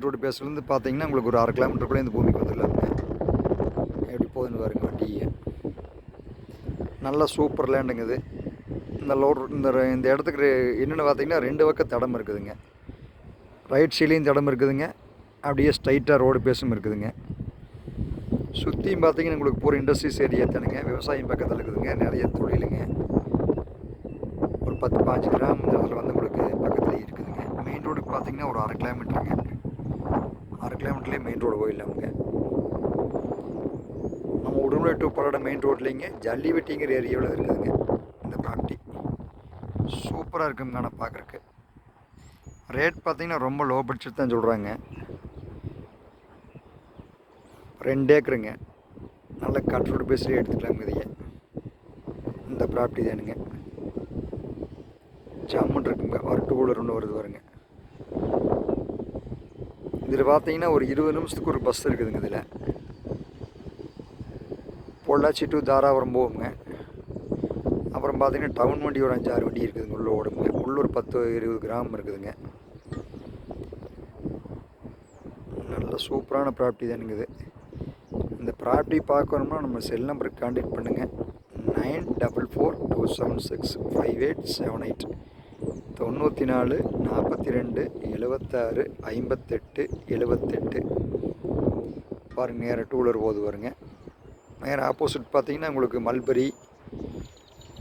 Main road பேஸ்லேருந்து பார்த்தீங்கன்னா உங்களுக்கு ஒரு அரை கிலோமீட்டருக்குள்ளே இந்த பூமிக்கு வந்துடலாம். எப்படி போகுதுன்னு பாருங்க வண்டியை. நல்லா சூப்பர் லேண்டுங்க இது. இந்த லோட் இந்த இந்த இடத்துக்கு என்னென்னு பார்த்தீங்கன்னா ரெண்டு பக்கம் தடம் இருக்குதுங்க. ரைட் சைட்லேயும் தடம் இருக்குதுங்க. அப்படியே ஸ்ட்ரைட்டாக ரோடு பேஸும் இருக்குதுங்க. சுற்றியும் பார்த்தீங்கன்னா உங்களுக்கு பூரா இண்டஸ்ட்ரீஸ் ஏரியா தானுங்க. விவசாயம் பக்கத்தில் இருக்குதுங்க. நிறைய தொழிலுங்க. ஒரு பத்து பாஞ்சு கிராம் இந்த இடத்துல வந்து உங்களுக்கு பக்கத்தில் இருக்குதுங்க. மெயின் ரோடுக்கு பார்த்தீங்கன்னா ஒரு அரை கிலோமீட்டருங்க. கிலோமீட்டர்லேயே மெயின் ரோடு போயிடலாமுங்க நம்ம உடம்புல டூ பல்லடம் மெயின் ரோட்லேங்க ஜல்லிவெட்டிங்கிற ஏரியாவில் இருக்குதுங்க இந்த ப்ராப்பர்ட்டி சூப்பராக இருக்குங்க ஆனால் பார்க்குறக்கு ரேட் பார்த்தீங்கன்னா ரொம்ப லோ பட்ஜெட் தான் சொல்கிறாங்க ரெண்டு ஏக்கருங்க. நல்ல கட் ரோடு பேஸ்லேயே எடுத்துக்கலாங்க இதையே இந்த ப்ராப்பர்ட்டி தானுங்க. ஜம்முன் இருக்குங்க. ஒரு டூ வீலர் ஒன்று வருது வருங்க இதில் பார்த்தீங்கன்னா ஒரு இருபது நிமிஷத்துக்கு ஒரு பஸ் இருக்குதுங்க இதில். பொள்ளாச்சி டு தாராபுரம் போகுங்க. அப்புறம் பார்த்தீங்கன்னா டவுன் வண்டி ஒரு அஞ்சாறு வண்டி இருக்குதுங்க உள்ளே ஓடுங்க. உள்ளே ஒரு பத்து இருபது கிராம் இருக்குதுங்க. நல்ல சூப்பரான ப்ராப்பர்ட்டி தானுங்க இது. இந்த ப்ராப்பர்ட்டி பார்க்கணும்னா நம்ம செல் நம்பருக்கு கான்டாக்ட் பண்ணுங்கள் nine double four two seven six five eight seven eight. தொண்ணூற்றி நாலு நாற்பத்தி ரெண்டு எழுபத்தாறு ஐம்பத்தெட்டு எழுபத்தெட்டு பாருங்கள் நேராக டூ வீலர் போது வருங்க நேராக ஆப்போசிட் பார்த்தீங்கன்னா உங்களுக்கு மல்பரி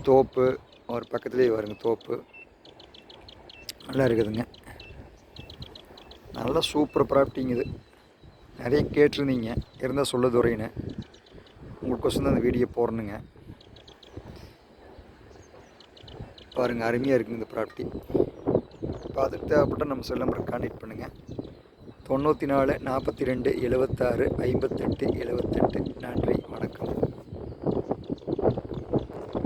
தோப்பு ஒரு பக்கத்துலேயே வருங்க தோப்பு. நல்லா இருக்குதுங்க. நல்லா சூப்பர் ப்ராப்பர்ட்டிங்க இது. நிறைய கேட்டிருந்தீங்க. இருந்தால் சொல்ல துறையினு உங்களுக்கோசம் தான் அந்த வீடியோ போடணுங்க. பாருங்கள் அருமையாக இருக்குது இந்த ப்ராப்பர்ட்டி பார்த்துட்டு தேவைப்பட்டால் நம்ம செல் நம்பருக்கு காண்டாக்ட் பண்ணுங்கள் தொண்ணூற்றி நாலு நாற்பத்தி ரெண்டு எழுபத்தாறு ஐம்பத்தெட்டு எழுபத்தெட்டு